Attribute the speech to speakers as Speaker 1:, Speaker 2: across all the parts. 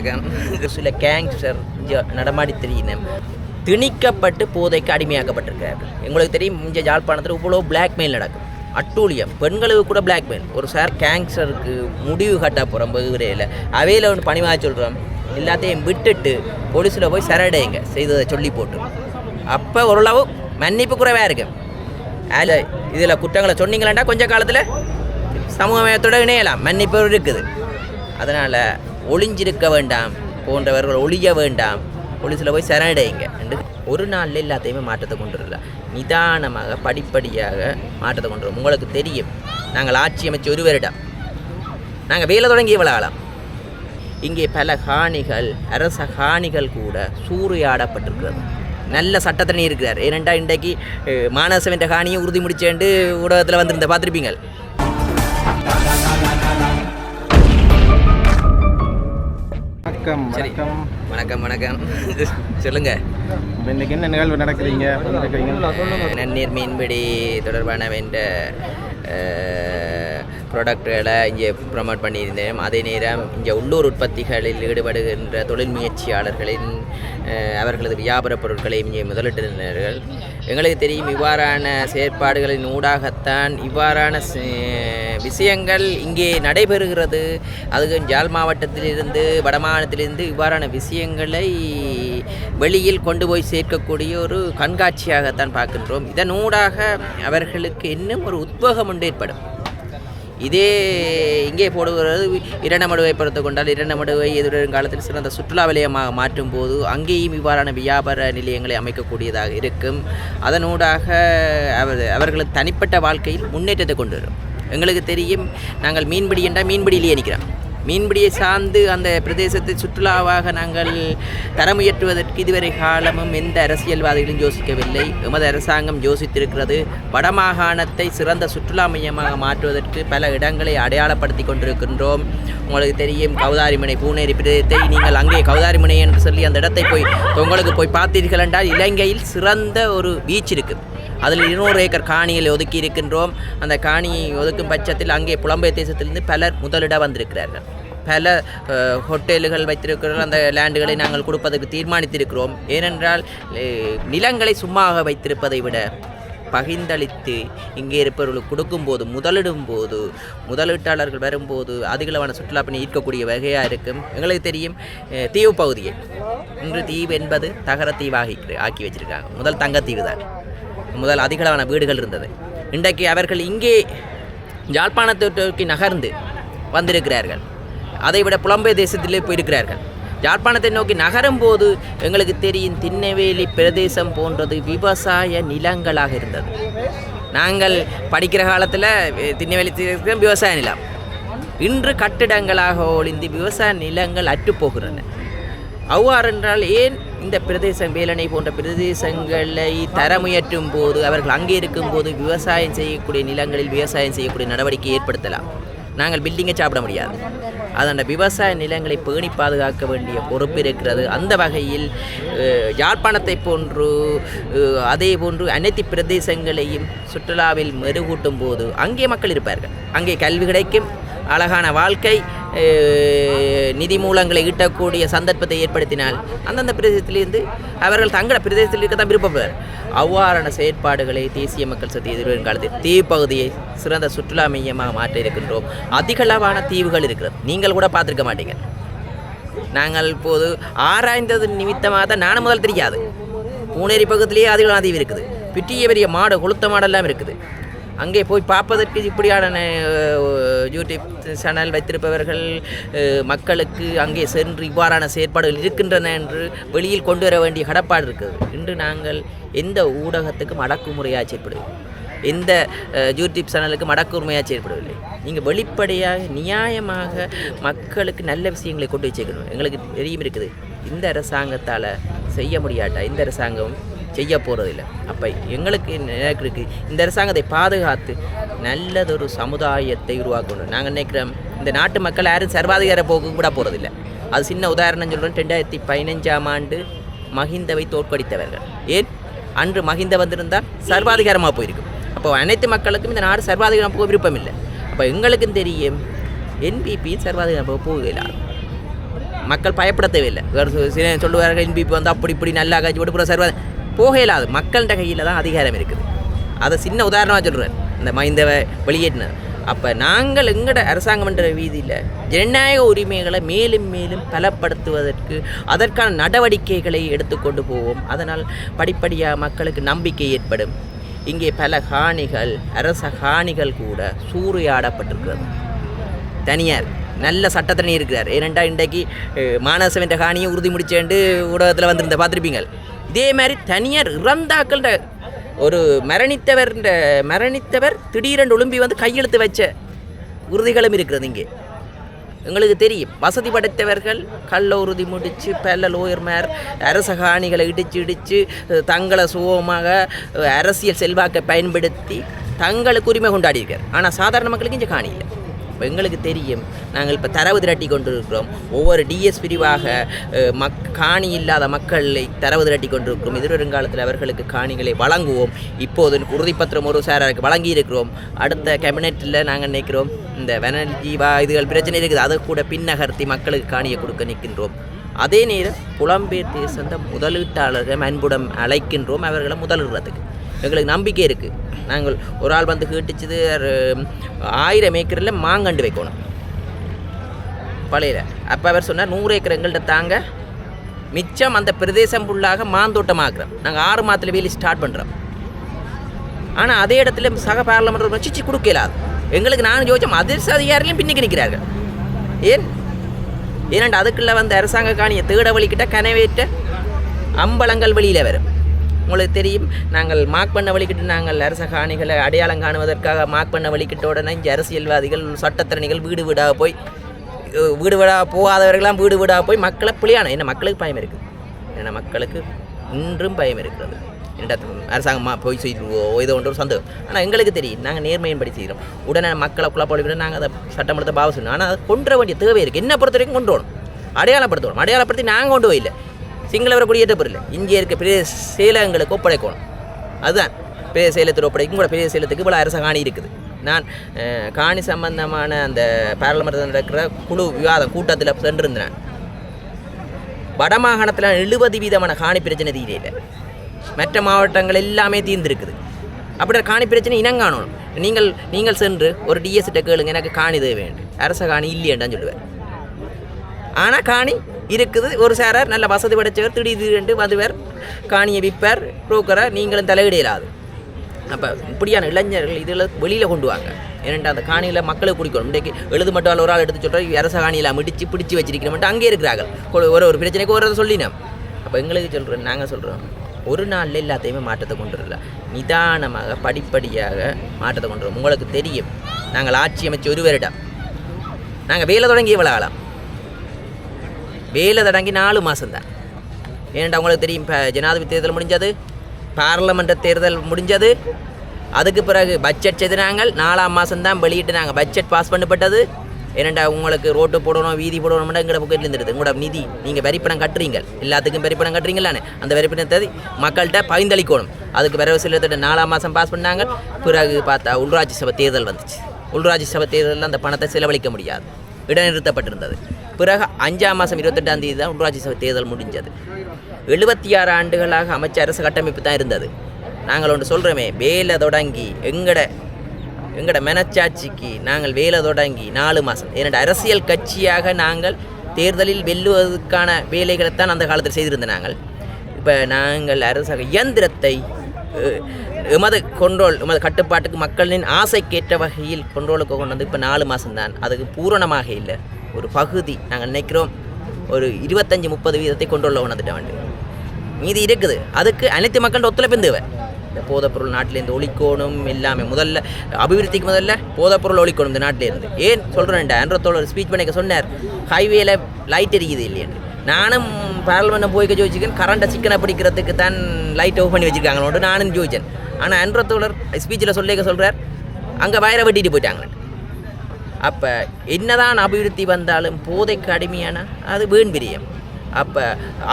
Speaker 1: வணக்கம் சில கேங்ஸ்டர் நடமாடி தெரியினம் திணிக்கப்பட்டு போதைக்கு அடிமையாக்கப்பட்டிருக்கிறார்கள். எங்களுக்கு தெரியும் இங்கே யாழ்ப்பாணத்தில் இவ்வளோ பிளாக்மெயில் நடக்கும். அட்டூழியம். பெண்களுக்கு கூட பிளாக்மெயில் ஒரு சார் கேங்ஸ்டருக்கு முடிவு கட்ட போகிறோம் வெகுரையில் அவையில் ஒன்று பணிவாக சொல்கிறோம் எல்லாத்தையும் விட்டுட்டு போலீஸில் போய் சரடைங்க செய்ததை சொல்லி போட்டு. அப்போ ஓரளவு மன்னிப்பு குறைவாக இருக்கு. அதில் இதில் குற்றங்களை சொன்னீங்களாண்டா கொஞ்ச காலத்தில்? சமூகமயத்தோட இணையலாம். மன்னிப்பு இருக்குது. அதனால் ஒளிஞ்சிருக்க வேண்டாம் போன்றவர்கள் ஒழிய வேண்டாம். போலீஸில் போய் சரணடைங்க. என்று ஒரு நாளில் எல்லாத்தையுமே மாற்றத்தை கொண்டு வரல. நிதானமாக படிப்படியாக மாற்றத்தை கொண்டு வரும். உங்களுக்கு தெரியும் நாங்கள் ஆட்சி அமைச்சு ஒரு வருடம். நாங்கள் வேலை தொடங்கி இவ்வளோ இங்கே பல காணிகள் அரச காணிகள் கூட சூறையாடப்பட்டிருக்கிறது. நல்ல சட்டத்தனி இருக்கிறார் ஏனென்றால் இன்றைக்கு மானசம் என்ற காணியை உறுதி முடிச்சேண்டு ஊடகத்தில் வந்திருந்த பார்த்துருப்பீங்கள்.
Speaker 2: வணக்கம். வணக்கம்.
Speaker 1: வணக்கம் வணக்கம். சொல்லுங்க.
Speaker 2: இன்னைக்கு என்ன நிகழ்வு நடக்கிறீங்க?
Speaker 1: நன்னீர் மீன்பிடி தொடர்பான வேண்ட ப்ராடக்ட்களை இங்கே ப்ரமோட் பண்ணியிருந்தேன். அதே நேரம் இங்கே உள்ளூர் உற்பத்திகளில் ஈடுபடுகின்ற தொழில் முயற்சியாளர்களின் அவர்களது வியாபார பொருட்களை இங்கே முதலிட்டிருந்தார்கள். எங்களுக்கு தெரியும் இவ்வாறான செயற்பாடுகளின் ஊடாகத்தான் இவ்வாறான விஷயங்கள் இங்கே நடைபெறுகிறது. அதுவும் ஜாழ் மாவட்டத்திலிருந்து வடமாநிலத்திலிருந்து இவ்வாறான விஷயங்களை வெளியில் கொண்டு போய் சேர்க்கக்கூடிய ஒரு கண்காட்சியாகத்தான் பார்க்கின்றோம். இதன் ஊடாக அவர்களுக்கு இன்னும் ஒரு உத்வேகம் ஒன்று ஏற்படும். இதே இங்கே போடுகிறது இரண்டமடுவை பொறுத்து கொண்டால் இரண்டமடுவை எதிர்வரும் காலத்தில் சிறந்த சுற்றுலா வலயமாக மாற்றும் போது அங்கேயும் இவ்வாறான வியாபார நிலையங்களை அமைக்கக்கூடியதாக இருக்கும். அதனூடாக அவர் அவர்களது தனிப்பட்ட வாழ்க்கையில் முன்னேற்றத்தை கொண்டு வரும். எங்களுக்கு தெரியும். நாங்கள் மீன்பிடி என்றால் மீன்பிடியிலேயே நிற்கிறோம். மீன்பிடியை சார்ந்து அந்த பிரதேசத்தை சுற்றுலாவாக நாங்கள் தரமுயற்றுவதற்கு இதுவரை காலமும் எந்த அரசியல்வாதிகளும் யோசிக்கவில்லை. எமது அரசாங்கம் யோசித்திருக்கிறது. வடமாகாணத்தை சிறந்த சுற்றுலா மையமாக மாற்றுவதற்கு பல இடங்களை அடையாளப்படுத்தி கொண்டிருக்கின்றோம். உங்களுக்கு தெரியும் கௌதாரிமனை பூனேரி பிரதேசத்தை நீங்கள் அங்கே கௌதாரிமனை என்று சொல்லி அந்த இடத்தை போய் உங்களுக்கு போய் பார்த்தீர்கள் என்றால் இலங்கையில் சிறந்த ஒரு பீச் இருக்குது அதில் இருநூறு ஏக்கர் காணியில் ஒதுக்கி இருக்கின்றோம். அந்த காணியை ஒதுக்கும் பட்சத்தில் அங்கே புலம்பெயர் தேசத்திலிருந்து பலர் முதலிட வந்திருக்கிறார்கள். பல ஹோட்டல்கள் வைத்திருக்கிற அந்த லேண்டுகளை நாங்கள் கொடுப்பதற்கு தீர்மானித்திருக்கிறோம். ஏனென்றால் நிலங்களை சும்மாக வைத்திருப்பதை விட பகிர்ந்தளித்து இங்கே இருப்பவர்களுக்கு கொடுக்கும்போது முதலிடும் போது முதலீட்டாளர்கள் வரும்போது அதிகளவான சுற்றுலா பணி ஈர்க்கக்கூடிய வகையாக இருக்கும். எங்களுக்கு தெரியும் தீவு பகுதியை. இன்று தீவு என்பது தகர தீவாகி ஆக்கி வச்சிருக்காங்க. முதல் தங்கத்தீவு தான். முதல் அதிகளவான வீடுகள் இருந்தது. இன்றைக்கு அவர்கள் இங்கே யாழ்ப்பாணத்திற்கு நகர்ந்து வந்திருக்கிறார்கள். அதைவிட புலம்பெயர் தேசத்திலே போயிருக்கிறார்கள். யாழ்ப்பாணத்தை நோக்கி நகரும் போது எங்களுக்கு தெரியும் திண்ணவேலி பிரதேசம் போன்றது விவசாய நிலங்களாக இருந்தது. நாங்கள் படிக்கிற காலத்தில் திண்ணவேலி தேசம் விவசாய நிலம். இன்று கட்டிடங்களாக ஒளிந்து விவசாய நிலங்கள் அற்றுப்போகின்றன. அவ்வாறென்றால் ஏன் இந்த பிரதேசம் வேலனை போன்ற பிரதேசங்களை தரமுயற்றும் போது அவர்கள் அங்கே இருக்கும்போது விவசாயம் செய்யக்கூடிய நிலங்களில் விவசாயம் செய்யக்கூடிய நடவடிக்கை ஏற்படுத்தலாம். நாங்கள் பில்டிங்கை சாப்பிட முடியாது. அதன் விவசாய நிலங்களை பேணி பாதுகாக்க வேண்டிய பொறுப்பு இருக்கிறது. அந்த வகையில் யாழ்ப்பாணத்தை போன்று அதே போன்று அனைத்து பிரதேசங்களையும் சுற்றுலாவில் மெருகூட்டும் போது அங்கே மக்கள் இருப்பார்கள். அங்கே கல்வி கிடைக்கும் அழகான வாழ்க்கை நிதி மூலங்களை ஈட்டக்கூடிய சந்தர்ப்பத்தை ஏற்படுத்தினால் அந்தந்த பிரதேசத்திலிருந்து அவர்கள் தங்கள பிரதேசத்தில் இருக்க தான் விருப்பப்படுவார். அவ்வாறான செயற்பாடுகளை தேசிய மக்கள் சக்தி எதிர்வரும் காலத்தில் தீவு பகுதியை சிறந்த சுற்றுலா மையமாக மாற்ற இருக்கின்றோம். அதிகளவான தீவுகள் இருக்கிறது. நீங்கள் கூட பார்த்துருக்க மாட்டீங்க. நாங்கள் இப்போது ஆராய்ந்தது நிமித்தமாக தான் நானும் முதல் தெரியாது. பூனேரி பக்கத்திலேயே அதிகளவான தீவு இருக்குது. பெரிய பெரிய மாடு கொளுத்த மாடெல்லாம் இருக்குது. அங்கே போய் பார்ப்பதற்கு இப்படியான யூடியூப் சேனல் வைத்திருப்பவர்கள் மக்களுக்கு அங்கே சென்று இவ்வாறான செயற்பாடுகள் இருக்கின்றன என்று வெளியில் கொண்டு வர வேண்டிய கடப்பாடு இருக்குது. இன்று நாங்கள் எந்த ஊடகத்துக்கும் அடக்குமுறையாக செயற்படுவோம் எந்த யூடியூப் சேனலுக்கும் அடக்குமுறையாக செயற்படவில்லை? நீங்கள் வெளிப்படையாக நியாயமாக மக்களுக்கு நல்ல விஷயங்களை கொண்டு வச்சுக்கணும் எங்களுக்கு தெரியும் இருக்குது இந்த அரசாங்கத்தால் செய்ய முடியாட்டா? இந்த அரசாங்கம் செய்ய போகிறதில்ல அப்போ எங்களுக்கு நினைக்கிறதுக்கு இருக்கு? இந்த அரசாங்கத்தை பாதுகாத்து நல்லதொரு சமுதாயத்தை உருவாக்கணும். நாங்கள் நினைக்கிறோம் இந்த நாட்டு மக்கள் யாரும் சர்வாதிகார போக்கு கூட போகிறதில்ல அது சின்ன உதாரணம் சொல்கிறேன் ரெண்டாயிரத்தி பதினஞ்சாம் ஆண்டு மஹிந்தவை தோற்கடித்தவர்கள். ஏன்? அன்று மஹிந்த வந்திருந்தால் சர்வாதிகாரமாக போயிருக்கும். அப்போ அனைத்து மக்களுக்கும் இந்த நாடு சர்வாதிகாரம் போக விருப்பம் இல்லை அப்போ எங்களுக்கும் தெரியும் என்பிபி சர்வாதிகாரம் போக போகல மக்கள் பயப்பட தேவையில்லை வேறு சில சொல்லுவார்கள் என்பிபி வந்து அப்படி இப்படி நல்லா காய்ச்சி போட்டு சார் போக இயலாது மக்கள்கிட்ட கையில் தான் அதிகாரம் இருக்குது. அதை சின்ன உதாரணமாக சொல்கிறேன். இந்த மைந்தவை வெளியேற்றினர் அப்போ நாங்கள் எங்கட அரசாங்கம் என்ற வீதியில் ஜனநாயக உரிமைகளை மேலும் மேலும் பலப்படுத்துவதற்கு அதற்கான நடவடிக்கைகளை எடுத்துக்கொண்டு போவோம். அதனால் படிப்படியாக மக்களுக்கு நம்பிக்கை ஏற்படும். இங்கே பல காணிகள் அரச காணிகள் கூட சூறையாடப்பட்டிருக்கிறது. தனியார் நல்ல சட்டத்தனி இருக்கிறார். ஏனென்றால் இன்றைக்கு அஹ், மானசவன்ற காணியை உறுதி முடிச்சேண்டு ஊடகத்தில் வந்திருந்த பார்த்துருப்பீங்க இதே மாதிரி தனியார் இறந்தாக்கள்ன்ற ஒரு மரணித்தவர்ன்ற மரணித்தவர் திடீரென்று ஒழும்பி வந்து கையெழுத்து வச்ச உறுதிகளும் இருக்கிறது இங்கே. எங்களுக்கு தெரியும். வசதி படைத்தவர்கள் கள்ள உறுதி முடித்து பல லோயர்மார் அரச காணிகளை இடித்து இடித்து தங்களை சுகமாக அரசியல் செல்வாக்கை பயன்படுத்தி தங்களுக்கு உரிமை கொண்டாடியிருக்கார். ஆனால் சாதாரண மக்களுக்கு இங்கே காணி இல்லை. இப்போ எங்களுக்கு தெரியும் நாங்கள் இப்போ தரவு திரட்டி கொண்டிருக்கிறோம். ஒவ்வொரு டிஎஸ் பிரிவாக மக் காணி இல்லாத மக்களை தரவு திரட்டி கொண்டிருக்கிறோம். எதிர்வருங்காலத்தில் அவர்களுக்கு காணிகளை வழங்குவோம். இப்போது உறுதிப்பத்திரம் ஒரு சாராருக்கு வழங்கி இருக்கிறோம் அடுத்த கேபினெட்டில் நாங்கள் நினைக்கிறோம் இந்த வெனர்ஜி வா இதுகள் பிரச்சனை இருக்குது. அதை கூட பின்னகர்த்தி மக்களுக்கு காணியை கொடுக்க நிற்கின்றோம். அதே நேரம் புலம்பெயர் தேசந்த முதலீட்டாளர்கள் அன்புடன் அழைக்கின்றோம். அவர்களை முதலிடுறதுக்கு எங்களுக்கு நம்பிக்கை இருக்குது நாங்கள் ஒரு ஆள் வந்து கேட்டுச்சுது ஆயிரம் ஏக்கரில் மாங்கண்டு வைக்கணும். பழையில. அப்போ அவர் சொன்னார் நூறு ஏக்கர் எங்கள்கிட்ட தாங்க. மிச்சம் அந்த பிரதேசம் ஃபுல்லாக மாந்தோட்டமாக்குறோம். நாங்கள் ஆறு மாதத்தில் வேலி ஸ்டார்ட் பண்ணுறோம் ஆனால் அதே இடத்துல சக பார்லமெண்ட் சிச்சி கொடுக்கலாது எங்களுக்கு நானும் யோசிச்சோம் அதிர்ஷ்ட அதிகாரிலையும் பின்னிக்கு நிற்கிறார்கள் ஏன்? ஏனண்டா அதுக்குள்ளே வந்து அரசாங்க காணியை தேட வழிக்கிட்ட கனவேற்ற அம்பலங்கள் வெளியில் வரும். உங்களுக்கு தெரியும். நாங்கள் மார்க் பண்ண வழிக்கிட்டு நாங்கள் அரச காணிகளை அடையாளம் காணுவதற்காக மார்க் பண்ண வழிக்கிட்ட உடனே இங்கே அரசியல்வாதிகள் சட்டத்திறனிகள் வீடு வீடாக போய் வீடு வீடாக போகாதவர்கள்லாம் வீடு வீடாக போய் மக்களை புளியானோம் என்ன மக்களுக்கு பயம் இருக்குது. ஏன்னா மக்களுக்கு இன்றும் பயம் இருக்கிறது. என்னடா அரசாங்கமாக போய் செய்வோம் ஏதோ ஒன்று ஒரு சந்தேகம். ஆனால் எங்களுக்கு தெரியும் நாங்கள் நேர்மையின்படி செய்கிறோம். உடனே மக்களை குழப்பொழிவிட நாங்கள் அதை சட்டமன்றத்தை பாவ சொல்லணும் ஆனால் அதை கொண்டு வேண்டிய தேவை இருக்குது என்ன பொறுத்த வரைக்கும் கொண்டு வரணும் அடையாளப்படுத்தணும். அடையாளப்படுத்தி நாங்கள் கொண்டு போயில்லை. சிங்களவரை குடியேற்ற பொருள் இங்கே இருக்க பெரிய சேலங்களுக்கு ஒப்படைக்கணும். அதுதான் பெரிய சேலத்தில் ஒப்படைக்கும் கூட பெரிய சேலத்துக்கு இவ்வளோ அரச காணி இருக்குது. நான் காணி சம்பந்தமான அந்த பாராளுமன்றத்தில் நடக்கிற குழு விவாதம் கூட்டத்தில் சென்றிருந்தேன். வடமாகாணத்தில் எழுபது வீதமான காணி பிரச்சனை தீரையில் மற்ற மாவட்டங்கள் எல்லாமே தீர்ந்திருக்குது. அப்படி காணி பிரச்சனை இனங்காணும் நீங்கள் நீங்கள் சென்று ஒரு டிஎஸ்கிட்ட கேளுங்க எனக்கு காணி தேவை வேண்டும் அரச காணி இல்லையேண்டான்னு சொல்லுவேன். ஆனால் காணி இருக்குது. ஒரு சாரார் நல்ல வசதி படைச்சவர் திடீர்னு வதுவர் காணியை விற்பார் புரோக்கரை நீங்களும் தலையிடலாது. அப்போ இப்படியான இளைஞர்கள் இதில் வெளியில் கொண்டு வாங்க. ஏனென்றால் அந்த காணியில் மக்களை குடிக்கணும் இன்றைக்கு எழுது மட்டும் ஒரு ஆள் எடுத்து சொல்கிற அரச காணியில் முடிச்சு பிடிச்சி வச்சிருக்கணும்ட்டு அங்கே இருக்கிறார்கள். ஒரு- ஒரு பிரச்சனைக்கு ஒரு சொல்லினோம். அப்போ எங்களுக்கு சொல்கிறோம் நாங்கள் சொல்கிறோம் ஒரு நாளில் எல்லாத்தையுமே மாற்றத்தை கொண்டு வரல. நிதானமாக படிப்படியாக மாற்றத்தை கொண்டு வரோம். உங்களுக்கு தெரியும் நாங்கள் ஆட்சி அமைச்சு ஒரு வருடம். நாங்கள் வேலை தொடங்கி இவ்வளோ ஆளாம் வேலை தொடங்கி நாலு மாதம்தான் ஏன்டா உங்களுக்கு தெரியும் இப்போ ஜனாதிபதி தேர்தல் முடிஞ்சது பாராளுமன்ற தேர்தல் முடிஞ்சது அதுக்கு பிறகு பட்ஜெட் செய்தினாங்கள் நாலாம் மாதம்தான் வெளியிட்டு நாங்கள் பட்ஜெட் பாஸ் பண்ணப்பட்டது. ஏனண்டா உங்களுக்கு ரோட்டு போடணும் வீதி போடணும்னா எங்கட பக்கத்தில் இருந்துருது உங்களோட நிதி நீங்கள் வரிப்பணம் கட்டுறீங்க. எல்லாத்துக்கும் வரிப்பணம் கட்டுறீங்களானே அந்த வரிப்பணத்தை மக்கள்கிட்ட பகிர்ந்தளிக்கணும். அதுக்கு பிறகு சில நாலாம் மாதம் பாஸ் பண்ணாங்க. பிறகு பார்த்தா உள்ராட்சி சபை தேர்தல் வந்துச்சு. உள்ளாட்சி சபை தேர்தலில் அந்த பணத்தை செலவழிக்க முடியாது. இடைநிறுத்தப்பட்டிருந்தது. பிறகு அஞ்சாம் மாதம் இருபத்தெட்டாம் தேதி தான் உள்ளாட்சி சபை தேர்தல் முடிஞ்சது. எழுபத்தி ஆறு ஆண்டுகளாக அமைச்ச அரசு கட்டமைப்பு தான் இருந்தது. நாங்கள் ஒன்று சொல்கிறோமே வேலை தொடங்கி எங்கட எங்கட மனச்சாட்சிக்கு நாங்கள் வேலை தொடங்கி நாலு மாதம். என்னோட அரசியல் கட்சியாக நாங்கள் தேர்தலில் வெல்லுவதற்கான வேலைகளைத்தான் அந்த காலத்தில் செய்திருந்த நாங்கள். இப்போ நாங்கள் அரசாங்க இயந்திரத்தை எமது கொண்டோல் எமது கட்டுப்பாட்டுக்கு மக்களின் ஆசைக்கேற்ற வகையில் கொண்டோலுக்கு கொண்டு வந்து இப்போ நாலு மாதம்தான் அதுக்கு பூரணமாக இல்லை. ஒரு பகுதி நாங்கள் நினைக்கிறோம். ஒரு இருபத்தஞ்சி முப்பது வீதத்தை கொண்டோல்ல கொண்டுட்ட வேண்டும். மீதி இருக்குது. அதுக்கு அனைத்து மக்களோட ஒத்துழைப்பு தேவை இந்த போதைப்பொருள் நாட்டிலேருந்து ஒழிக்கணும் எல்லாமே முதல்ல அபிவிருத்திக்கு முதல்ல போதைப்பொருள் ஒழிக்கணும் இந்த நாட்டிலேருந்து. ஏன் சொல்கிறேன் ஆண்ட்ரத்தோட ஸ்பீச் பண்ணிக்க சொன்னார் ஹைவேல லைட் எரியுது இல்லையென்று. நானும் பாராளுமன்றம் போய்க்க ஜோதிச்சிக்கேன் கரண்ட்டை சிக்கனை பிடிக்கிறதுக்கு தான் லைட் ஆஃப் பண்ணி வச்சுருக்காங்களோட்டு நானும் ஜோதிச்சேன். ஆனால் அன்றத்தோழர் ஸ்பீச்சில் சொல்லிக்க சொல்கிறார் அங்கே வயரை வெட்டிட்டு போயிட்டாங்க அப்போ என்னதான் அபிவிருத்தி வந்தாலும் போதைக்கு அடிமையான அது வீண் பிரியம். அப்போ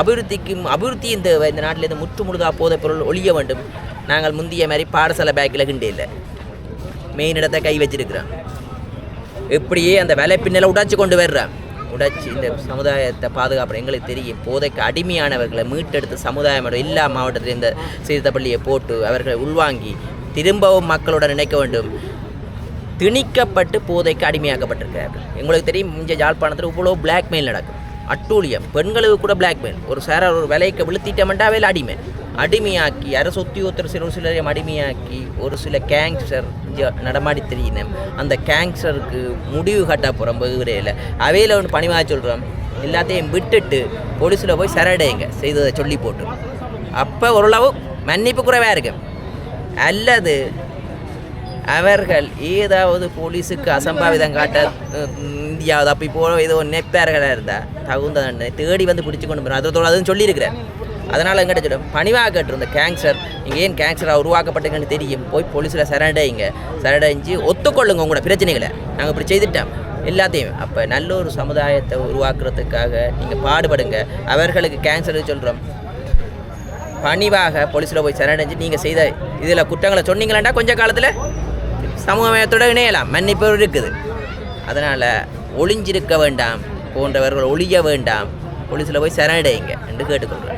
Speaker 1: அபிவிருத்திக்கும் அபிவிருத்தி இந்த இந்த நாட்டிலேருந்து முற்று முழுதாக போதைப் பொருள் ஒழிய வேண்டும். நாங்கள் முந்திய மாதிரி பாடசாலை பேக்கில் கிண்டே இல்லை. மெயின் இடத்தை கை வச்சிருக்கிறோம். இப்படியே அந்த விலை பின்னலை உடைச்சு கொண்டு வர்றேன் உடைச்சி இந்த சமுதாயத்தை பாதுகாப்பு எங்களுக்கு தெரியும். போதைக்கு அடிமையானவர்களை மீட்டெடுத்து சமுதாயம் எல்லா மாவட்டத்திலும் இந்த சீர்தப்பள்ளியை போட்டு அவர்களை உள்வாங்கி திரும்பவும் மக்களுடன் நினைக்க வேண்டும். திணிக்கப்பட்டு போதைக்கு அடிமையாக்கப்பட்டிருக்கிறார்கள். எங்களுக்கு தெரியும் இந்த யாழ்ப்பாணத்தில் இவ்வளோ பிளாக்மெயில் நடக்கும். அட்டூழியம் பெண்களுக்கு கூட பிளாக்மெயில் ஒரு சார ஒரு விலைக்கு விழுத்திட்டமெண்டா வேலை அடிமை. அடிமையாக்கி அரசொத்தி ஒருத்தர் சில ஒரு சிலரையும் அடிமையாக்கி ஒரு சில கேங்ஸ்டர் நடமாடி தெரியினோம். அந்த கேங்ஸ்டருக்கு முடிவு கட்ட போகிறோம் வெகுரையில் அவையில் ஒன்று பணிவாக சொல்கிறோம் எல்லாத்தையும் விட்டுட்டு போலீஸில் போய் சரடைங்க. செய்ததை சொல்லி போட்டு. அப்போ ஓரளவு மன்னிப்பு குறைவாக இருக்கு. அல்லது அவர்கள் ஏதாவது போலீஸுக்கு அசம்பாவிதம் காட்ட இந்தியாவது அப்படி போல ஏதோ நெப்பார்களாக இருந்தால் தகுந்த தேடி வந்து பிடிச்சி கொண்டு போகிறோம் அதோட அதுவும் சொல்லியிருக்கிறேன். அதனால் எங்கிட்ட சொல்ல பணிவாக கேட்டிருந்த கேன்சர் நீங்கள் ஏன் கேன்சராக உருவாக்கப்பட்டீங்கன்னு தெரியும். போய் போலீஸில் சரணடைங்க. சரடைஞ்சு ஒத்துக்கொள்ளுங்க உங்களோட பிரச்சனைகளை. நாங்கள் இப்படி செய்துட்டோம். எல்லாத்தையும். அப்போ நல்ல ஒரு சமுதாயத்தை உருவாக்குறதுக்காக நீங்கள் பாடுபடுங்க. அவர்களுக்கு கேன்சர் சொல்கிறோம் பணிவாக போலீஸில் போய் சரணடைஞ்சு நீங்கள் செய்த இதில் குற்றங்களை சொன்னீங்களாண்டா கொஞ்சம் காலத்தில்? சமூகமயத்தோட இணையலாம். மன்னிப்பு இருக்குது. அதனால் ஒளிஞ்சிருக்க வேண்டாம். போன்றவர்கள் ஒழிய வேண்டாம். போலீஸில் போய் சரணடைங்க. என்று கேட்டுக்கொள்கிறேன்.